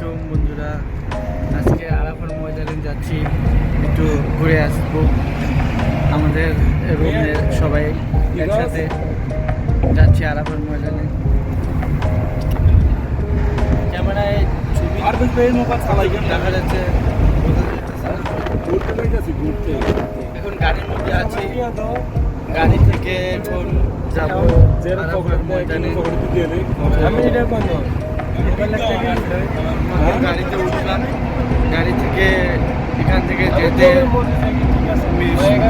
আলাইকুম বন্ধুরা। আজকে আরাফার ময়দানে যাচ্ছি একটু ঘুরে আসব। আমাদের রুমের সবাই একসাথে যাচ্ছি আরাফার ময়দানে। ক্যামেরায় ছবি দেখা যাচ্ছে এখন গাড়ির মধ্যে আছি। গাড়ি থেকে এখন যাব ময়দানে। আমি এটা গাড়িতে উঠলাম গাড়ি থেকে এখান থেকে যেতে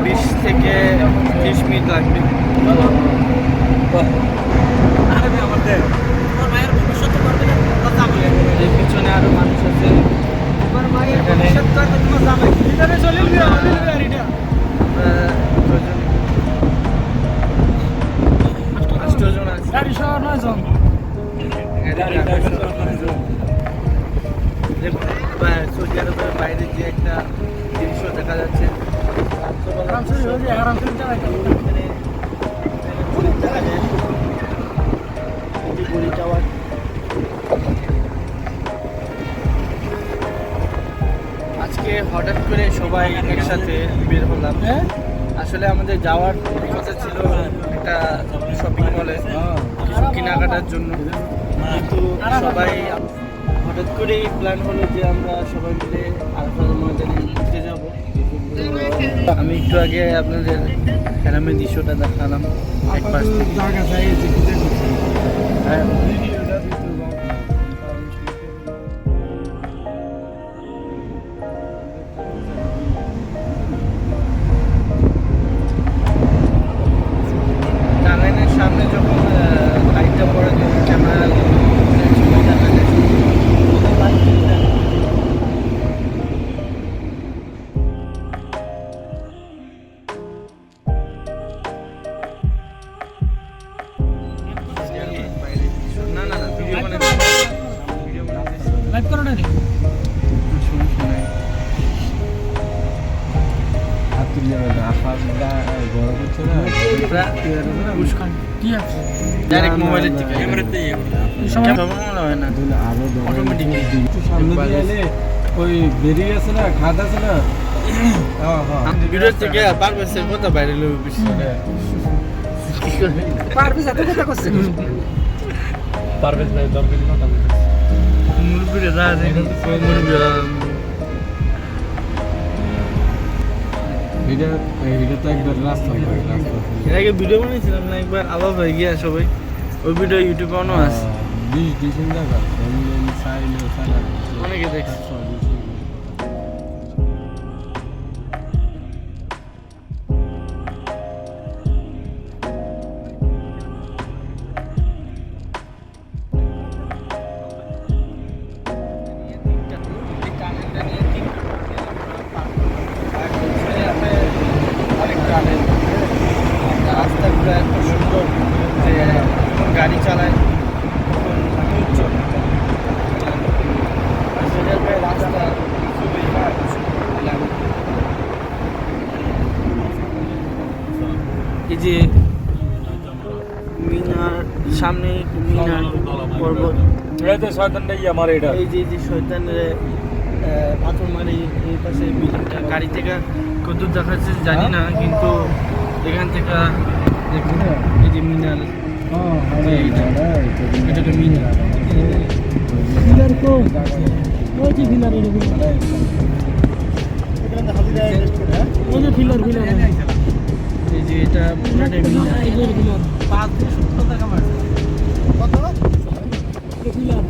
বিশ- থেকে ত্রিশ মিনিট লাগবে পিছনে আরও মানুষ আছে? আষ্টজন আছি সৌদি আরবের বাইরে যে একটা দৃশ্য দেখা যাচ্ছে টাওয়ার। আজকে হঠাৎ করে সবাই একসাথে বের হলাম। আসলে আমাদের যাওয়ার কথা ছিল একটা শপিং মলে কিছু কেনাকাটার জন্য। কিন্তু সবাই হঠাৎ করেই প্ল্যান হলো যে আমরা সবাই মিলে আরাফাত ময়দানে ঘুরতে যাব। আমি একটু আগে আপনাদের গ্রামের দৃশ্যটা দেখালাম। এক পাশ থেকে। হ্যাঁ, ডাইরেক্ট মোবাইলের থেকে ক্যামেরা মনে হয় না। অটোমেটিক ওই বেরিয়ে আছে না খাদ আছে না? ভিডিও থেকে পারভেজের কথা বাইরে লোক বেশি পারভেজ ভাই দরকারি কথা মুরব্বীরা মুরব্বীরা এটা এটা তো একবার রাস্তা রাস্তা এর আগে ভিডিও বানিয়েছিলাম না একবার আবার হয়ে গিয়া সবাই। ওই ভিডিও ইউটিউবে অনও আছে। বিশ ডিসেম্বর অনেকে দেখছে। তো শয়তানটা ইয়া মারে এটা এই যে যে শয়তানের পাথর মারি এই পাশে গাড়ি থেকে কত দেখা যাচ্ছে জানি না কিন্তু এখান থেকে দেখুন এই যে মিনার। এটা। তো মিনার। ওই যে ওই যে পিলার এই যে এটা পুরাটাই মিনার। পাঁচ সত্তর টাকা মারছে। পিলার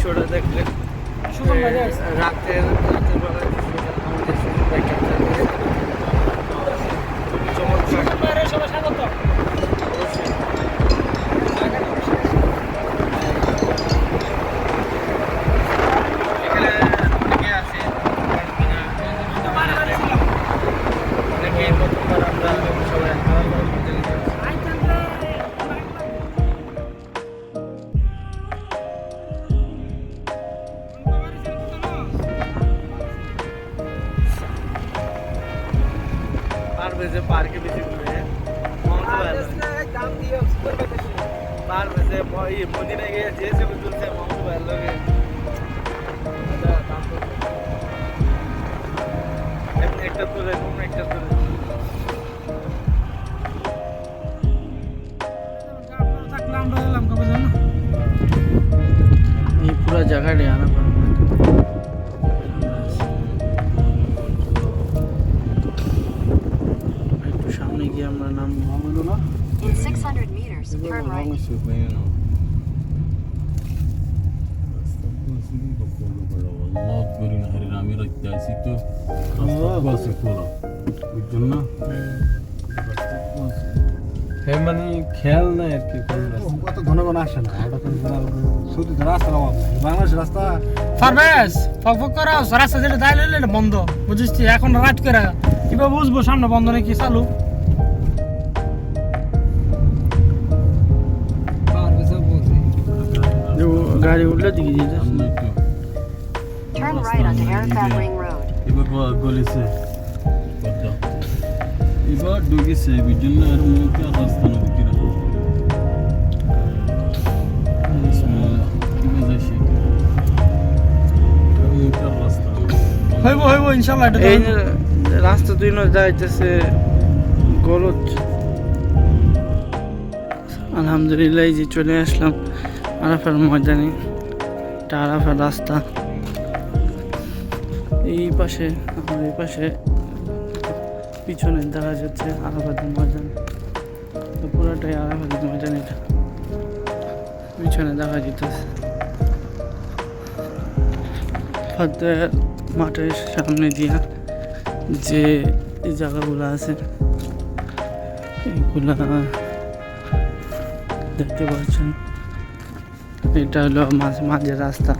বিষয়টা দেখলে। রাতের হয়েছে পার্কে বেশি ঘুরে। মমতা ভালো। পার ই মদিনা গিয়ে যে ছবি তুলছে মমতা ভালো লাগে। একটা তুলে কোন একটা তুলে এই পুরো জায়গাটাই আনা In 600 meters, turn right. মানে খেয়াল নাই আর কি রাস্তা কত ঘন ঘন আসে না ওটা তো শুধু রাস্তার অভাব নাই বাংলাদেশ রাস্তা ফারবেশ ফক ফক করা রাস্তা যেটা দাঁড়িয়ে লইলে বন্ধ বুঝিস তুই? এখন রাত করে কীভাবে বুঝব সামনে বন্ধ নাকি চালু গাড়ি উঠলে দিকে যেতে। Turn right onto Arafat Ring Road. এবার গলিছে। এবার ঢুকেছে এর মুখে রাস্তা যাইছে। এর মুখে রাস্তা হইব হইব ইনশাল্লাহ এটা এই রাস্তা দুই নয় যাইতেছে গলত আলহামদুলিল্লাহ এই যে চলে আসলাম। আরাফার ময়দানে, এটা আরাফার রাস্তা। এই পাশে, আমার এই পাশে পিছনে দেখা যাচ্ছে আরাফাতের ময়দান। পুরোটাই আরাফাতের ময়দান এটা পিছনে দেখা যেতেছে। ফাদের মাঠের সামনে দিয়া যে জায়গাগুলো আছে, এগুলা দেখতে পাচ্ছেন। এটা হলো মাঝ, মাঝের রাস্তা।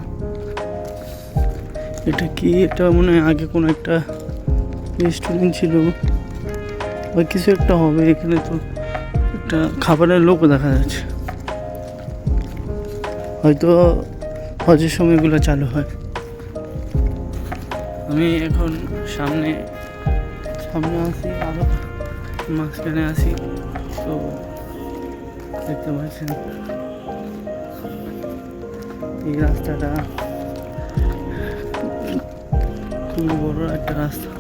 এটা কি? এটা মনে হয় আগে কোনো একটা রেস্টুরেন্ট ছিল। বা কিছু একটা হবে এখানে তো। একটা খাবারের লোক দেখা যাচ্ছে। হয়তো হজের সময়গুলো চালু হয়। আমি এখন সামনে সামনে আছি আরও মাঝখানে আছি। তো দেখতে পাচ্ছেন। এই রাস্তাটা খুবই বড় একটা রাস্তা।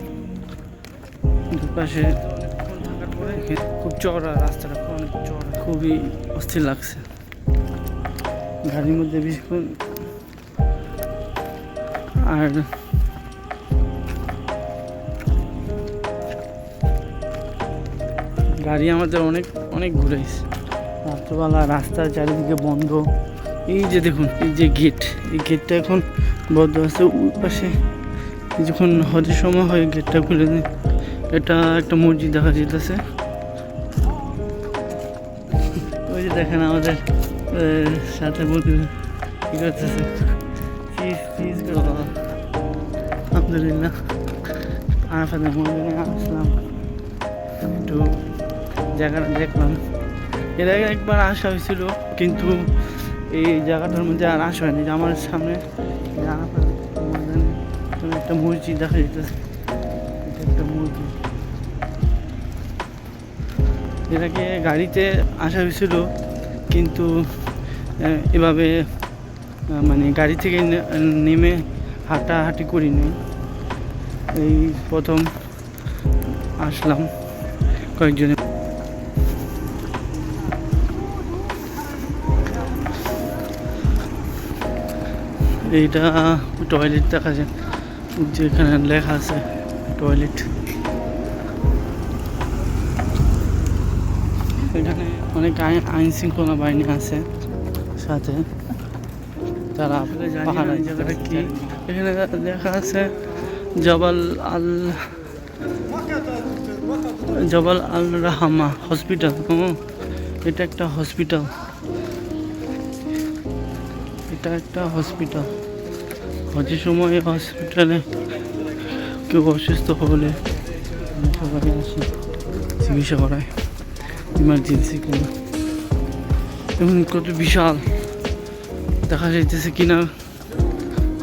দুপাশে খুব চড়া রাস্তাটা অনেক চড়া খুবই অস্থির লাগছে। গাড়ির মধ্যে বেশিক্ষণ আর গাড়ি আমাদের অনেক অনেক ঘুরেছে। রাত্রবেলা রাস্তার চারিদিকে বন্ধ। এই যে দেখুন, এই যে গেট এই গেটটা এখন বন্ধ আছে ওই পাশে। যখন হজের সময় হয় গেটটা খুলে দিন এটা একটা মসজিদ দেখা যেতেছে ওই যে দেখেন আমাদের সাথে বন্ধু কি করতেছে? চিজ আলহামদুলিল্লাহ। আরাফাতের মন্দিরে আসলাম। একটু জায়গাটা দেখলাম। এর আগে একবার আসা হয়েছিল, কিন্তু এই জায়গাটার মধ্যে আর আসা হয়নি আমার সামনে একটা মসজিদ দেখা যেতেছে একটা মসজিদ। আগে গাড়িতে আসা হয়েছিল, কিন্তু এভাবে মানে গাড়ি থেকে নেমে হাঁটাহাঁটি করিনি। এই প্রথম আসলাম কয়েকজনে এইটা টয়লেট দেখা যায় যেখানে লেখা আছে টয়লেট এখানে অনেক আইন আইন শৃঙ্খলা বাহিনী আছে সাথে। তারা পাহাড় জায়গাটা কি। এখানে লেখা আছে জবাল আল জবাল আল রাহামা হসপিটাল। হুম এটা একটা হসপিটাল। এটা একটা হসপিটাল। হজের সময় হসপিটালে কেউ অসুস্থ হলে সবাই আসে চিকিৎসা করায় ইমার্জেন্সি কোনো। এবং কত বিশাল। দেখা যাইতেছে কিনা,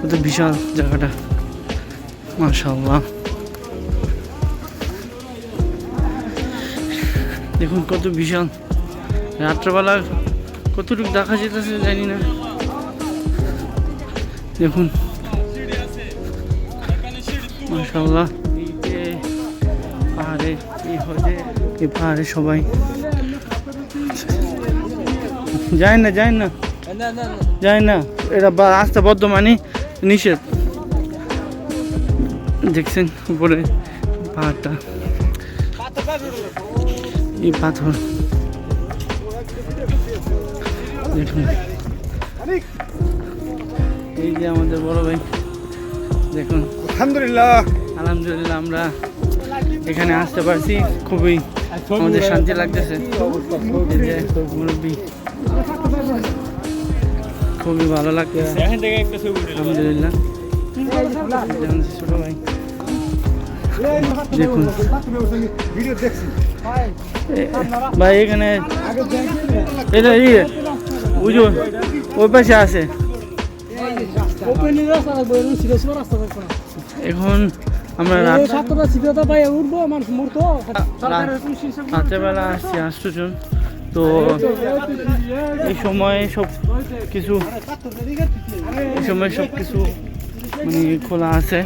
কত বিশাল জায়গাটা। মাশাল্লাহ দেখুন কত বিশাল। রাত্রবেলা কতটুকু দেখা যেতেছে জানি না। দেখুন। মাশাল্লাহ এই যে পাহাড়ে এই হজে এই পাহাড়ে সবাই। যায় না যায় না। যায় না এটা বা- রাস্তা বর্ধমানে নিষেধ। দেখছেন উপরে পাহাড়টা। এই পাথর। দেখুন। এই যে আমাদের বড় ভাই। দেখুন। আলহামদুলিল্লাহ। আলহামদুলিল্লাহ আমরা এখানে আসতে পারছি। খুবই আমাদের শান্তি লাগতেছে। মুরব্বী খুবই ভালো লাগতেছে আলহামদুলিল্লাহ। ছোট ভাই দেখুন ভিডিও দেখছি এ- ভাই এখানে এটা ইয়ে বুঝো ওই পাশে আছে এখন আমরা রাত্রেবেলা আসছি আষ্টজন তো এই সময় সব কিছু এই সময় সব কিছু মানে খোলা আছে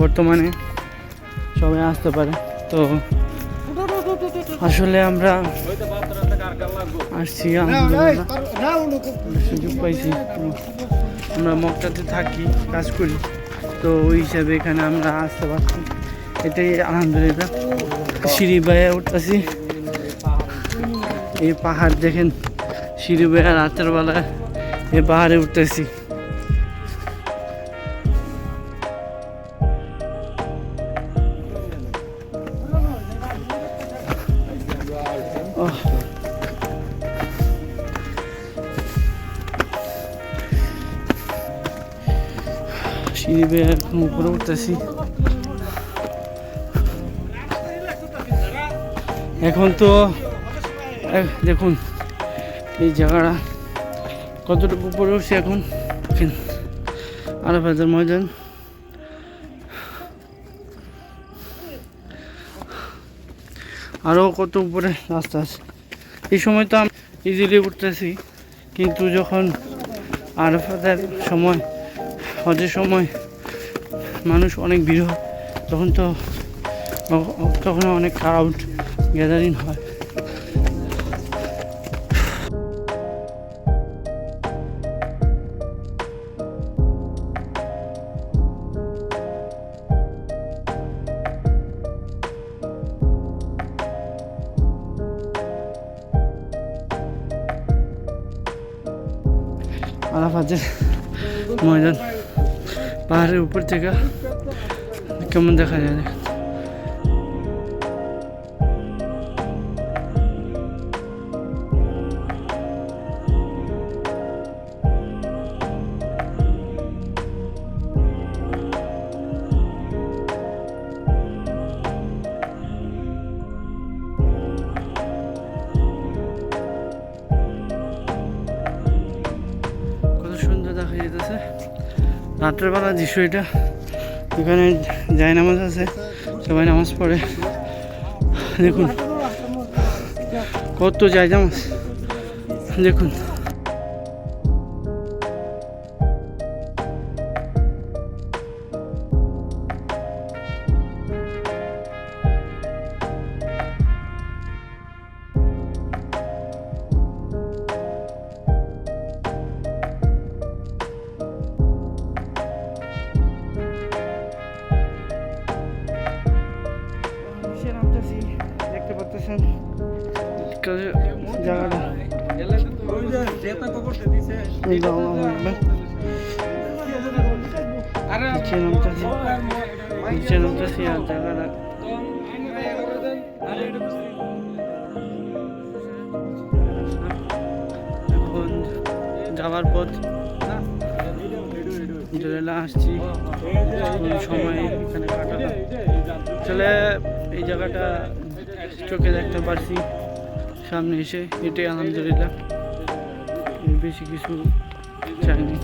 বর্তমানে। সবাই আসতে পারে। তো আসলে আমরা আসছি সুযোগ পাইছি। আমরা মগটাতে থাকি কাজ করি। তো ওই হিসাবে এখানে আমরা আসতে পারছি। এটাই আলহামদুলিল্লাহ। সিঁড়ি উঠতেছি। এই পাহাড় দেখেন, সিঁড়ি বাইয়া রাতের বেলায় এই পাহাড়ে উঠতেছি। সিঁড়ি উপরে উঠতেছি। এখন তো দেখুন, এই জায়গাটা কতটুকু উপরে উঠছে এখন? আরাফাতের ময়দান। আরও কত উপরে রাস্তা আছে। এই সময় তো আমি ইজিলি উঠতেছি, কিন্তু যখন আরাফাতের সময় হজের সময় মানুষ অনেক ভিড় হয় তখন তো তখন অনেক ক্রাউড গ্যাদারিং হয়। উপর থেকে কেমন দেখা যায়? রাত্রেবেলা দৃশ্য এটা। এখানে জায় নামাজ আছে, সবাই নামাজ পড়ে। দেখুন, কত যাই নামাজ। দেখুন। নিচে নামতেছি। এখন যাওয়ার পথ। জলেলা আসছি। কোন সময় এখানে কাটালাম আসলে এই জায়গাটা চোখে দেখতে পারছি। সামনে এসে এটাই আলহামদুলিল্লাহ। বেশি কিছু চাইনি।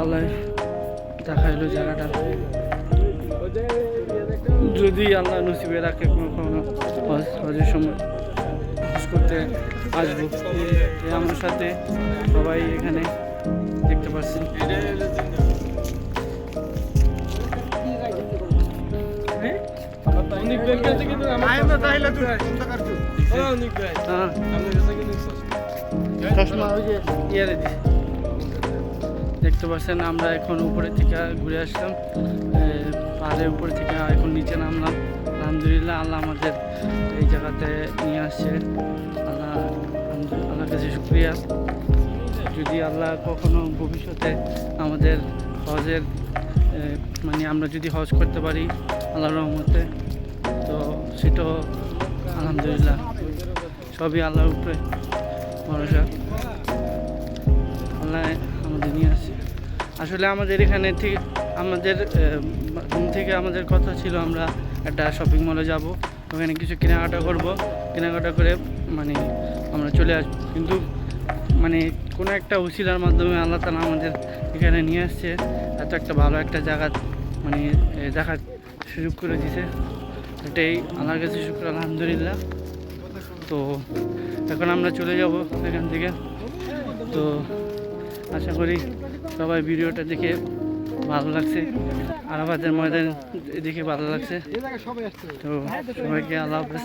আল্লাহ দেখাইলো জায়গাটা। যদি আল্লাহ নসিবে রাখে কোনো কোনো হজ হজের সময় হজ করতে আসব। আমার সাথে সবাই এখানে দেখতে পাচ্ছেন। হ্যাঁ? চশমা। ওই যে ইয়ারে দিছে। দেখতে পাচ্ছেন আমরা এখন উপরে থেকে ঘুরে আসলাম। পাহাড়ের উপরে থেকে এখন নিচে নামলাম। আলহামদুলিল্লাহ আল্লাহ আমাদের এই জায়গাতে নিয়ে আসছে। আল্লাহ আল্লাহর কাছে শুক্রিয়া। যদি আল্লাহ কখনো ভবিষ্যতে আমাদের হজের মানে আমরা যদি হজ করতে পারি আল্লাহর রহমতে তো সেটাও আলহামদুলিল্লাহ। সবই আল্লাহর উপরে। ভরসা আল্লাহ আমাদের নিয়ে আসছে আসলে আমাদের এখানে ঠিক আমাদের রুম থেকে আমাদের কথা ছিল আমরা একটা শপিং মলে যাব। ওখানে কিছু কেনাকাটা করব। কেনাকাটা করে মানে আমরা চলে আসব। কিন্তু মানে কোনো একটা উসিলার মাধ্যমে আল্লাহ তালা আমাদের এখানে নিয়ে আসছে। এত একটা ভালো একটা জায়গা মানে দেখার সুযোগ করে দিছে। এটাই আল্লাহর কাছে শুক্র, আলহামদুলিল্লাহ। তো এখন আমরা চলে যাব এখান থেকে। তো আশা করি সবাই ভিডিওটা দেখে ভালো লাগছে। আলাহাবাদের ময়দান দেখে ভালো লাগছে। তো সবাইকে আল্লাহ হাফেজ।